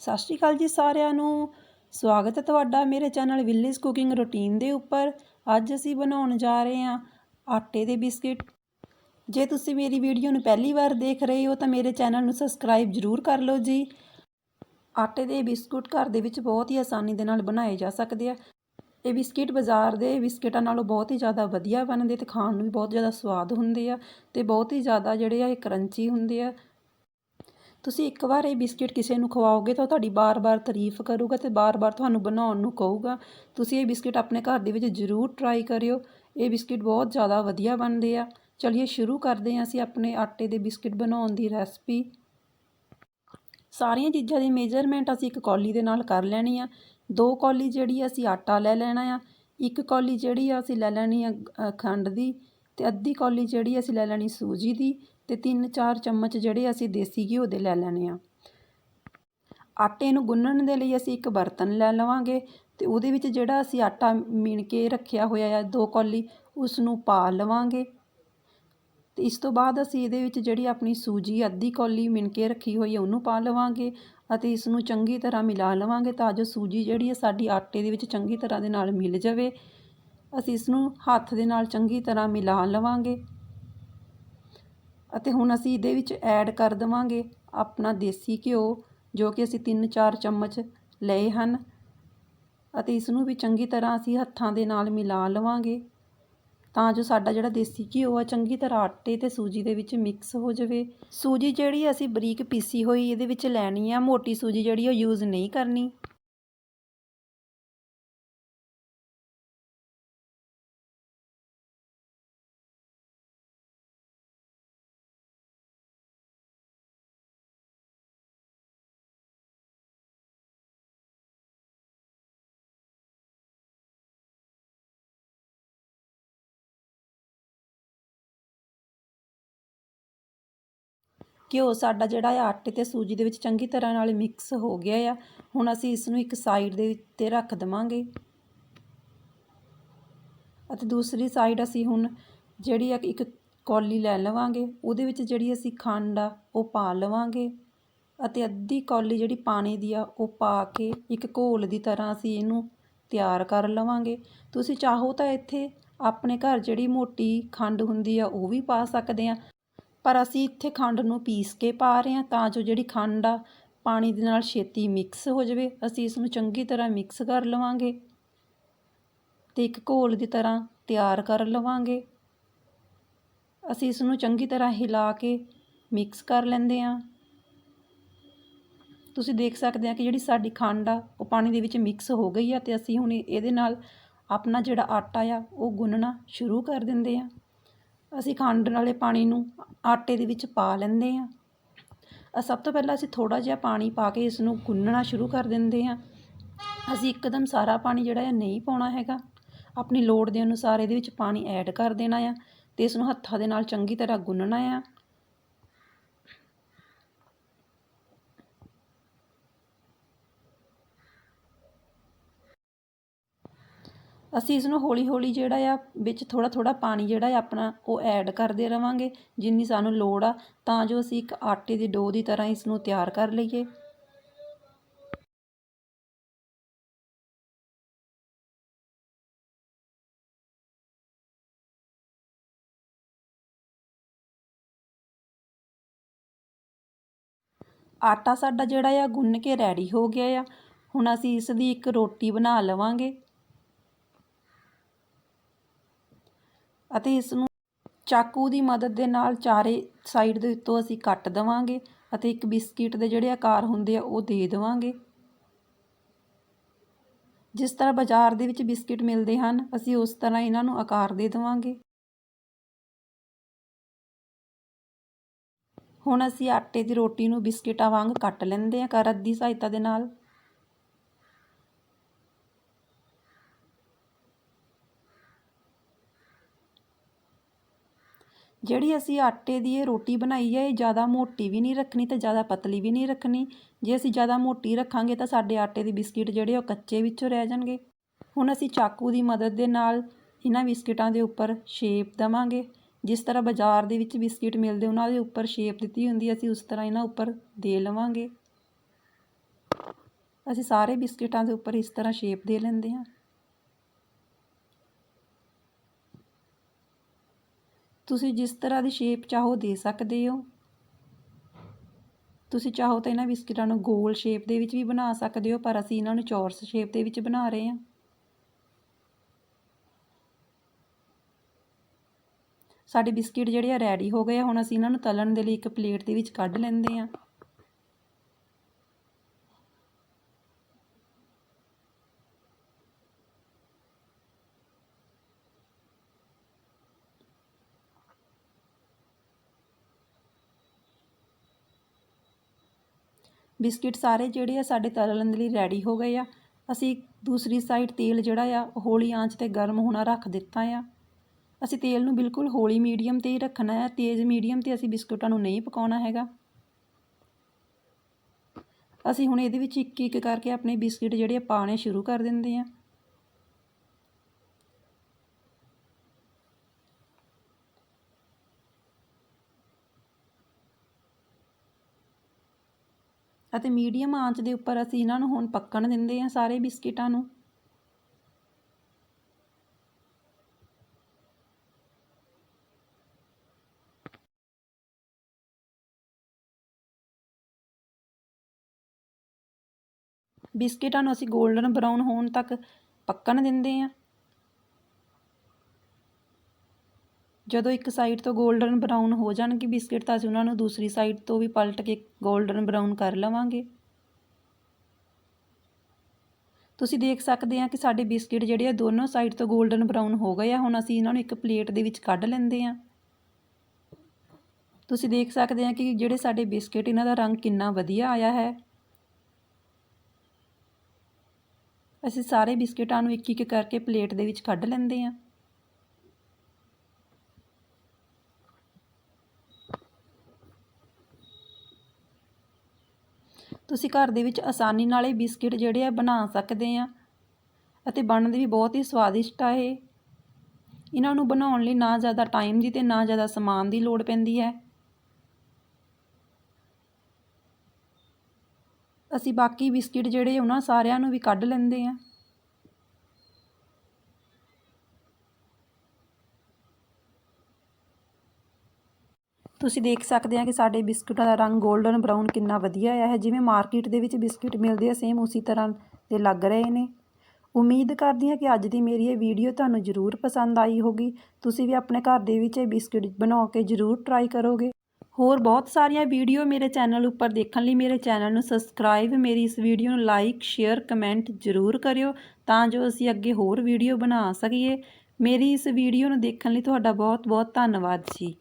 ਸਤਿ ਸ਼੍ਰੀ ਅਕਾਲ ਜੀ ਸਾਰਿਆਂ ਨੂੰ। ਸਵਾਗਤ ਹੈ ਤੁਹਾਡਾ ਮੇਰੇ ਚੈਨਲ ਵਿਲੇਜ ਕੁਕਿੰਗ ਰੂਟੀਨ ਦੇ ਉੱਪਰ। ਅੱਜ ਅਸੀਂ ਬਣਾਉਣ ਜਾ ਰਹੇ ਹਾਂ ਆਟੇ ਦੇ ਬਿਸਕਿਟ। ਜੇ ਤੁਸੀਂ ਮੇਰੀ ਵੀਡੀਓ ਨੂੰ ਪਹਿਲੀ ਵਾਰ ਦੇਖ ਰਹੇ ਹੋ ਤਾਂ ਮੇਰੇ ਚੈਨਲ ਨੂੰ ਸਬਸਕ੍ਰਾਈਬ ਜ਼ਰੂਰ ਕਰ ਲਓ ਜੀ। ਆਟੇ ਦੇ ਬਿਸਕੁਟ ਘਰ ਦੇ ਵਿੱਚ ਬਹੁਤ ਹੀ ਆਸਾਨੀ ਦੇ ਨਾਲ ਬਣਾਏ ਜਾ ਸਕਦੇ ਆ। ਇਹ ਬਿਸਕਿਟ ਬਾਜ਼ਾਰ ਦੇ ਬਿਸਕਿਟਾਂ ਨਾਲੋਂ ਬਹੁਤ ਹੀ ਜ਼ਿਆਦਾ ਵਧੀਆ ਬਣਦੇ ਤੇ ਖਾਣ ਨੂੰ ਵੀ ਬਹੁਤ ਜ਼ਿਆਦਾ ਸਵਾਦ ਹੁੰਦੇ ਆ ਤੇ ਬਹੁਤ ਹੀ ਜ਼ਿਆਦਾ ਜਿਹੜੇ ਆ ਇਹ ਕਰੰਚੀ ਹੁੰਦੇ ਆ। ਤੁਸੀਂ ਇੱਕ ਵਾਰ ਇਹ ਬਿਸਕਿਟ ਕਿਸੇ ਨੂੰ ਖਵਾਓਗੇ ਤਾਂ ਉਹ ਤੁਹਾਡੀ ਬਾਰ-ਬਾਰ ਤਾਰੀਫ ਕਰੂਗਾ ਤੇ ਬਾਰ-ਬਾਰ ਤੁਹਾਨੂੰ ਬਣਾਉਣ ਨੂੰ ਕਹੂਗਾ। ਤੁਸੀਂ ਇਹ ਬਿਸਕਿਟ ਆਪਣੇ ਘਰ ਦੇ ਵਿੱਚ ਜ਼ਰੂਰ ਟਰਾਈ ਕਰਿਓ। ਇਹ ਬਿਸਕਿਟ ਬਹੁਤ ਜ਼ਿਆਦਾ ਵਧੀਆ ਬਣਦੇ ਆ। ਚਲਿਏ ਸ਼ੁਰੂ ਕਰਦੇ ਹਾਂ ਅਸੀਂ ਆਪਣੇ ਆਟੇ ਦੇ ਬਿਸਕਿਟ ਬਣਾਉਣ ਦੀ ਰੈਸਪੀ ਸਾਰੀਆਂ ਚੀਜ਼ਾਂ ਦੀ ਮੇਜਰਮੈਂਟ ਅਸੀਂ ਇੱਕ ਕੌਲੀ ਦੇ ਨਾਲ ਕਰ ਲੈਣੀ ਆ। ਦੋ ਕੌਲੀ ਜਿਹੜੀ ਅਸੀਂ ਆਟਾ ਲੈ ਲੈਣਾ ਆ। ਇੱਕ ਕੌਲੀ ਜਿਹੜੀ ਆ ਅਸੀਂ ਲੈ ਲੈਣੀ ਆ ਖੰਡ ਦੀ ਤੇ ਅੱਧੀ ਕੌਲੀ ਜਿਹੜੀ ਅਸੀਂ ਲੈ ਲੈਣੀ ਸੂਜੀ ਦੀ। ਤੇ 3-4 ਚਮਚ ਜਿਹੜੇ ਅਸੀਂ ਦੇਸੀ ਘਿਓ ਦੇ ਲੈ ਲੈਣੇ ਆ। ਆਟੇ ਨੂੰ ਗੁੰਨਣ ਦੇ ਲਈ ਅਸੀਂ ਇੱਕ ਬਰਤਨ ਲੈ ਲਵਾਂਗੇ ਤੇ ਉਹਦੇ ਵਿੱਚ ਜਿਹੜਾ ਅਸੀਂ ਆਟਾ ਮਿਣ ਕੇ ਰੱਖਿਆ ਹੋਇਆ ਆ, ਦੋ ਕੌਲੀ ਉਸ ਨੂੰ ਪਾ ਲਵਾਂਗੇ। ਤੇ ਇਸ ਤੋਂ ਬਾਅਦ ਅਸੀਂ ਇਹਦੇ ਵਿੱਚ ਜਿਹੜੀ ਆਪਣੀ ਸੂਜੀ ਅੱਧੀ ਕੌਲੀ ਮਿਣ ਕੇ ਰੱਖੀ ਹੋਈ ਹੈ ਉਹਨੂੰ ਪਾ ਲਵਾਂਗੇ ਅਤੇ ਇਸ ਨੂੰ ਚੰਗੀ ਤਰ੍ਹਾਂ ਮਿਲਾ ਲਵਾਂਗੇ ਤਾਂ ਜੋ ਸੂਜੀ ਜਿਹੜੀ ਹੈ ਸਾਡੀ ਆਟੇ ਦੇ ਵਿੱਚ ਚੰਗੀ ਤਰ੍ਹਾਂ ਦੇ ਨਾਲ ਮਿਲ ਜਾਵੇ। ਅਸੀਂ ਇਸ ਨੂੰ ਹੱਥ ਦੇ ਨਾਲ ਚੰਗੀ ਤਰ੍ਹਾਂ ਮਿਲਾ ਲਵਾਂਗੇ। ਅਤੇ ਹੁਣ ਅਸੀਂ ਇਹਦੇ ਵਿੱਚ ਐਡ ਕਰ ਦੇਵਾਂਗੇ ਆਪਣਾ ਦੇਸੀ ਘਿਓ, ਜੋ ਕਿ ਅਸੀਂ 3-4 ਚਮਚ ਲਏ ਹਨ। ਅਤੇ ਇਸ ਨੂੰ ਵੀ ਚੰਗੀ ਤਰ੍ਹਾਂ ਅਸੀਂ ਹੱਥਾਂ ਦੇ ਨਾਲ ਮਿਲਾ ਲਵਾਂਗੇ। ਤਾਂ ਜੋ ਸਾਡਾ ਜਿਹੜਾ ਦੇਸੀ ਘਿਓ ਆ, ਚੰਗੀ ਤਰ੍ਹਾਂ ਆਟੇ ਤੇ ਸੂਜੀ ਦੇ ਵਿੱਚ ਮਿਕਸ ਹੋ ਜਾਵੇ। ਸੂਜੀ ਜਿਹੜੀ ਅਸੀਂ ਬਰੀਕ ਪੀਸੀ ਹੋਈ ਇਹਦੇ ਵਿੱਚ ਲੈਣੀ ਆ। ਮੋਟੀ ਸੂਜੀ ਜਿਹੜੀ ਉਹ ਯੂਜ਼ ਨਹੀਂ ਕਰਨੀ। ਘਿਓ ਸਾਡਾ ਜਿਹੜਾ ਆ, ਆਟੇ ਤੇ ਸੂਜੀ ਦੇ ਵਿੱਚ ਚੰਗੀ ਤਰ੍ਹਾਂ ਨਾਲ ਮਿਕਸ ਹੋ ਗਿਆ ਆ। ਹੁਣ ਅਸੀਂ ਇਸ ਨੂੰ ਇੱਕ ਸਾਈਡ ਦੇ 'ਤੇ ਰੱਖ ਦਵਾਂਗੇ। ਅਤੇ ਦੂਸਰੀ ਸਾਈਡ ਅਸੀਂ ਹੁਣ ਜਿਹੜੀ ਆ, ਇੱਕ ਕੌਲੀ ਲੈ ਲਵਾਂਗੇ। ਉਹਦੇ ਵਿੱਚ ਜਿਹੜੀ ਅਸੀਂ ਖੰਡ ਆ, ਉਹ ਪਾ ਲਵਾਂਗੇ। ਅਤੇ ਅੱਧੀ ਕੌਲੀ ਜਿਹੜੀ ਪਾਣੀ ਦੀ ਆ, ਉਹ ਪਾ ਕੇ ਇੱਕ ਘੋਲ ਦੀ ਤਰ੍ਹਾਂ ਅਸੀਂ ਇਹਨੂੰ ਤਿਆਰ ਕਰ ਲਵਾਂਗੇ। ਤੁਸੀਂ ਚਾਹੋ ਤਾਂ ਇੱਥੇ ਆਪਣੇ ਘਰ ਜਿਹੜੀ ਮੋਟੀ ਖੰਡ ਹੁੰਦੀ ਆ, ਉਹ ਵੀ ਪਾ ਸਕਦੇ ਆ। ਪਰ ਅਸੀਂ ਇੱਥੇ ਖੰਡ ਨੂੰ ਪੀਸ ਕੇ ਪਾ ਰਹੇ ਹਾਂ ਤਾਂ ਜੋ ਜਿਹੜੀ ਖੰਡ ਆ, ਪਾਣੀ ਦੇ ਨਾਲ ਛੇਤੀ ਮਿਕਸ ਹੋ ਜਾਵੇ। ਅਸੀਂ ਇਸ ਨੂੰ ਚੰਗੀ ਤਰ੍ਹਾਂ ਮਿਕਸ ਕਰ ਲਵਾਂਗੇ ਤੇ ਇੱਕ ਘੋਲ ਦੀ ਤਰ੍ਹਾਂ ਤਿਆਰ ਕਰ ਲਵਾਂਗੇ। ਅਸੀਂ ਇਸ ਨੂੰ ਚੰਗੀ ਤਰ੍ਹਾਂ ਹਿਲਾ ਕੇ ਮਿਕਸ ਕਰ ਲੈਂਦੇ ਹਾਂ। ਤੁਸੀਂ ਦੇਖ ਸਕਦੇ ਆ ਕਿ ਜਿਹੜੀ ਸਾਡੀ ਖੰਡ ਆ, ਉਹ ਪਾਣੀ ਦੇ ਵਿੱਚ ਮਿਕਸ ਹੋ ਗਈ ਆ ਤੇ ਅਸੀਂ ਹੁਣ ਇਹਦੇ ਨਾਲ ਆਪਣਾ ਜਿਹੜਾ ਆਟਾ ਆ, ਉਹ ਗੁੰਨਣਾ ਸ਼ੁਰੂ ਕਰ ਦਿੰਦੇ ਆ ਅਸੀਂ ਖੰਡ ਵਾਲੇ ਪਾਣੀ ਨੂੰ ਆਟੇ ਦੇ ਵਿੱਚ ਪਾ ਲੈਂਦੇ ਹਾਂ। ਸਭ ਤੋਂ ਪਹਿਲਾਂ ਅਸੀਂ ਥੋੜ੍ਹਾ ਜਿਹਾ ਪਾਣੀ ਪਾ ਕੇ ਇਸ ਨੂੰ ਗੁੰਨਣਾ ਸ਼ੁਰੂ ਕਰ ਦਿੰਦੇ ਹਾਂ। ਅਸੀਂ ਇੱਕਦਮ ਸਾਰਾ ਪਾਣੀ ਜਿਹੜਾ ਹੈ ਨਹੀਂ ਪਾਉਣਾ ਹੈਗਾ। ਆਪਣੀ ਲੋੜ ਦੇ ਅਨੁਸਾਰ ਇਹਦੇ ਵਿੱਚ ਪਾਣੀ ਐਡ ਕਰ ਦੇਣਾ ਆ ਅਤੇ ਇਸ ਨੂੰ ਹੱਥਾਂ ਦੇ ਨਾਲ ਚੰਗੀ ਤਰ੍ਹਾਂ ਗੁੰਨਣਾ ਆ। ਅਸੀਂ ਇਸ ਨੂੰ ਹੌਲੀ ਹੌਲੀ ਜਿਹੜਾ ਆ, ਵਿੱਚ ਥੋੜ੍ਹਾ ਥੋੜ੍ਹਾ ਪਾਣੀ ਜਿਹੜਾ ਆ ਆਪਣਾ, ਉਹ ਐਡ ਕਰਦੇ ਰਵਾਂਗੇ। ਜਿੰਨੀ ਸਾਨੂੰ ਲੋੜ ਆ, ਤਾਂ ਜੋ ਅਸੀਂ ਇੱਕ ਆਟੇ ਦੀ ਡੋ ਦੀ ਤਰ੍ਹਾਂ ਇਸ ਨੂੰ ਤਿਆਰ ਕਰ ਲਈਏ। ਆਟਾ ਸਾਡਾ ਜਿਹੜਾ ਆ ਗੁੰਨ ਕੇ ਰੈਡੀ ਹੋ ਗਿਆ ਆ। ਹੁਣ ਅਸੀਂ ਇਸ ਦੀ ਇੱਕ ਰੋਟੀ ਬਣਾ ਲਵਾਂਗੇ। ਅਤੇ ਇਸ ਨੂੰ ਚਾਕੂ ਦੀ ਮਦਦ ਦੇ ਨਾਲ ਚਾਰੇ ਸਾਈਡ ਦੇ ਉੱਤੋਂ ਅਸੀਂ ਕੱਟ ਦੇਵਾਂਗੇ ਅਤੇ ਇੱਕ ਬਿਸਕਿਟ ਦੇ ਜਿਹੜੇ ਆਕਾਰ ਹੁੰਦੇ ਆ ਉਹ ਦੇ ਦੇਵਾਂਗੇ। ਜਿਸ ਤਰ੍ਹਾਂ ਬਾਜ਼ਾਰ ਦੇ ਵਿੱਚ ਬਿਸਕਿਟ ਮਿਲਦੇ ਹਨ, ਅਸੀਂ ਉਸ ਤਰ੍ਹਾਂ ਇਹਨਾਂ ਨੂੰ ਆਕਾਰ ਦੇ ਦੇਵਾਂਗੇ। ਹੁਣ ਅਸੀਂ ਆਟੇ ਦੀ ਰੋਟੀ ਨੂੰ ਬਿਸਕਿਟਾਂ ਵਾਂਗ ਕੱਟ ਲੈਂਦੇ ਹਾਂ ਕਰ ਦੀ ਸਹਾਇਤਾ ਦੇ ਨਾਲ। ਜਿਹੜੀ ਅਸੀਂ ਆਟੇ ਦੀ ਇਹ ਰੋਟੀ ਬਣਾਈ ਹੈ, ਇਹ ਜ਼ਿਆਦਾ ਮੋਟੀ ਵੀ ਨਹੀਂ ਰੱਖਣੀ ਤੇ ਜ਼ਿਆਦਾ ਪਤਲੀ ਵੀ ਨਹੀਂ ਰੱਖਣੀ। ਜੇ ਅਸੀਂ ਜ਼ਿਆਦਾ ਮੋਟੀ ਰੱਖਾਂਗੇ ਤਾਂ ਸਾਡੇ ਆਟੇ ਦੇ ਬਿਸਕਿਟ ਜਿਹੜੇ ਉਹ ਕੱਚੇ ਵਿੱਚੋਂ ਰਹਿ ਜਾਣਗੇ। ਹੁਣ ਅਸੀਂ ਚਾਕੂ ਦੀ ਮਦਦ ਦੇ ਨਾਲ ਇਹਨਾਂ ਬਿਸਕਿਟਾਂ ਦੇ ਉੱਪਰ ਸ਼ੇਪ ਦੇਵਾਂਗੇ। ਜਿਸ ਤਰ੍ਹਾਂ ਬਾਜ਼ਾਰ ਦੇ ਵਿੱਚ ਬਿਸਕਿਟ ਮਿਲਦੇ, ਉਹਨਾਂ ਦੇ ਉੱਪਰ ਸ਼ੇਪ ਦਿੱਤੀ ਹੁੰਦੀ ਅਸੀਂ ਉਸ ਤਰ੍ਹਾਂ ਇਹਨਾਂ ਉੱਪਰ ਦੇ ਲਵਾਂਗੇ। ਅਸੀਂ ਸਾਰੇ ਬਿਸਕਿਟਾਂ ਦੇ ਉੱਪਰ ਇਸ ਤਰ੍ਹਾਂ ਸ਼ੇਪ ਦੇ ਲੈਂਦੇ ਹਾਂ। ਤੁਸੀਂ ਜਿਸ ਤਰ੍ਹਾਂ ਦੀ ਸ਼ੇਪ ਚਾਹੋ ਦੇ ਸਕਦੇ ਹੋ। ਤੁਸੀਂ ਚਾਹੋ ਤਾਂ ਇਹਨਾਂ ਬਿਸਕਿਟਾਂ ਨੂੰ ਗੋਲ ਸ਼ੇਪ ਦੇ ਵਿੱਚ ਵੀ ਬਣਾ ਸਕਦੇ ਹੋ, ਪਰ ਅਸੀਂ ਇਹਨਾਂ ਨੂੰ ਚੌਰਸ ਸ਼ੇਪ ਦੇ ਵਿੱਚ ਬਣਾ ਰਹੇ ਹਾਂ। ਸਾਡੇ ਬਿਸਕਿਟ ਜਿਹੜੇ ਆ ਰੈਡੀ ਹੋ ਗਏ ਆ, ਹੁਣ ਅਸੀਂ ਇਹਨਾਂ ਨੂੰ ਤਲਣ ਦੇ ਲਈ ਇੱਕ ਪਲੇਟ ਦੇ ਵਿੱਚ ਕੱਢ ਲੈਂਦੇ ਹਾਂ। ਬਿਸਕਿਟ ਸਾਰੇ ਜਿਹੜੇ ਆ ਸਾਡੇ ਤਲਣ ਲਈ ਰੈਡੀ ਹੋ ਗਏ ਆ। ਅਸੀਂ ਦੂਸਰੀ ਸਾਈਡ ਤੇਲ ਜਿਹੜਾ ਆ, ਉਹ ਹੌਲੀ ਆਂਚ ਤੇ ਗਰਮ ਹੋਣਾ ਰੱਖ ਦਿੱਤਾ ਆ। ਅਸੀਂ ਤੇਲ ਨੂੰ ਬਿਲਕੁਲ ਹੌਲੀ ਮੀਡੀਅਮ ਤੇ ਹੀ ਰੱਖਣਾ ਹੈ ਤੇਜ਼ ਮੀਡੀਅਮ ਤੇ ਅਸੀਂ ਬਿਸਕੁਟਾਂ ਨੂੰ ਨਹੀਂ ਪਕਾਉਣਾ ਹੈਗਾ। ਅਸੀਂ ਹੁਣ ਇਹਦੇ ਵਿੱਚ ਇੱਕ ਇੱਕ ਕਰਕੇ ਆਪਣੇ ਬਿਸਕਿਟ ਜਿਹੜੇ ਆ ਪਾਣੇ ਸ਼ੁਰੂ ਕਰ ਦਿੰਦੇ ਆ। ਅਤੇ ਮੀਡੀਅਮ ਆਂਚ ਦੇ ਉੱਪਰ ਅਸੀਂ ਇਹਨਾਂ ਨੂੰ ਹੁਣ ਪੱਕਣ ਦਿੰਦੇ ਹਾਂ ਸਾਰੇ ਬਿਸਕਿਟਾਂ ਨੂੰ। ਬਿਸਕਿਟਾਂ ਨੂੰ ਅਸੀਂ 골ਡਨ ਬਰਾਊਨ ਹੋਣ ਤੱਕ ਪੱਕਣ ਦਿੰਦੇ ਹਾਂ। ਜਦੋਂ ਇੱਕ ਸਾਈਡ ਤੋਂ 골ਡਨ ਬਰਾਊਨ ਹੋ ਜਾਣਗੇ ਬਿਸਕਟ ਤਾਂ ਅਸੀਂ ਉਹਨਾਂ ਨੂੰ ਦੂਸਰੀ ਸਾਈਡ ਤੋਂ ਵੀ ਪਲਟ ਕੇ 골ਡਨ ਬਰਾਊਨ ਕਰ ਲਵਾਂਗੇ। ਤੁਸੀਂ ਦੇਖ ਸਕਦੇ ਆ ਕਿ ਸਾਡੇ ਬਿਸਕਟ ਜਿਹੜੇ ਆ ਦੋਨੋਂ ਸਾਈਡ ਤੋਂ 골ਡਨ ਬਰਾਊਨ ਹੋ ਗਏ ਆ, ਹੁਣ ਅਸੀਂ ਇਹਨਾਂ ਨੂੰ ਇੱਕ ਪਲੇਟ ਦੇ ਵਿੱਚ ਕੱਢ ਲੈਂਦੇ ਆ ਤੁਸੀਂ ਦੇਖ ਸਕਦੇ ਆ ਕਿ ਜਿਹੜੇ ਸਾਡੇ ਬਿਸਕਟ ਇਹਨਾਂ ਦਾ ਰੰਗ ਕਿੰਨਾ ਵਧੀਆ ਆਇਆ ਹੈ। ਅਸੀਂ ਸਾਰੇ ਬਿਸਕਟਾਂ ਨੂੰ ਇੱਕ ਇੱਕ ਕਰਕੇ ਪਲੇਟ ਦੇ ਵਿੱਚ ਕੱਢ ਲੈਂਦੇ ਆ ਤੁਸੀਂ ਘਰ ਦੇ ਵਿੱਚ ਆਸਾਨੀ ਨਾਲ ਇਹ ਬਿਸਕਿਟ ਜਿਹੜੇ ਆ ਬਣਾ ਸਕਦੇ ਆ। ਅਤੇ ਬਣਨ ਦੇ ਵੀ ਬਹੁਤ ਹੀ ਸਵਾਦਿਸ਼ਟ ਆ ਇਹ। ਇਹਨਾਂ ਨੂੰ ਬਣਾਉਣ ਲਈ ਨਾ ਜ਼ਿਆਦਾ ਟਾਈਮ ਦੀ ਤੇ ਨਾ ਜ਼ਿਆਦਾ ਸਮਾਨ ਦੀ ਲੋੜ ਪੈਂਦੀ ਹੈ। ਅਸੀਂ ਬਾਕੀ ਬਿਸਕਿਟ ਜਿਹੜੇ ਉਹਨਾਂ ਸਾਰਿਆਂ ਨੂੰ ਵੀ ਕੱਢ ਲੈਂਦੇ ਆ। ਤੁਸੀਂ ਦੇਖ ਸਕਦੇ ਆ ਕਿ ਸਾਡੇ ਬਿਸਕੁਟਾਂ ਦਾ ਰੰਗ 골ਡਨ ਬਰਾਊਨ ਕਿੰਨਾ ਵਧੀਆ ਆਇਆ ਹੈ ਜਿਵੇਂ ਮਾਰਕੀਟ ਦੇ ਵਿੱਚ ਬਿਸਕੁਟ ਮਿਲਦੇ ਆ ਸੇਮ ਉਸੇ ਤਰ੍ਹਾਂ ਦੇ ਲੱਗ ਰਹੇ ਨੇ। ਉਮੀਦ ਕਰਦੀ ਹਾਂ ਕਿ ਅੱਜ ਦੀ ਮੇਰੀ ਇਹ ਵੀਡੀਓ ਤੁਹਾਨੂੰ ਜ਼ਰੂਰ ਪਸੰਦ ਆਈ ਹੋਗੀ। ਤੁਸੀਂ ਵੀ ਆਪਣੇ ਘਰ ਦੇ ਵਿੱਚ ਇਹ ਬਿਸਕੁਟ ਬਣਾ ਕੇ ਜ਼ਰੂਰ ਟਰਾਈ ਕਰੋਗੇ। ਹੋਰ ਬਹੁਤ ਸਾਰੀਆਂ ਵੀਡੀਓ ਮੇਰੇ ਚੈਨਲ ਉੱਪਰ ਦੇਖਣ ਲਈ ਮੇਰੇ ਚੈਨਲ ਨੂੰ ਸਬਸਕ੍ਰਾਈਬ ਮੇਰੀ ਇਸ ਵੀਡੀਓ ਨੂੰ ਲਾਈਕ ਸ਼ੇਅਰ ਕਮੈਂਟ ਜ਼ਰੂਰ ਕਰਿਓ ਤਾਂ ਜੋ ਅਸੀਂ ਅੱਗੇ ਹੋਰ ਵੀਡੀਓ ਬਣਾ ਸਕੀਏ। ਮੇਰੀ ਇਸ ਵੀਡੀਓ ਨੂੰ ਦੇਖਣ ਲਈ ਤੁਹਾਡਾ ਬਹੁਤ ਬਹੁਤ ਧੰਨਵਾਦ ਜੀ।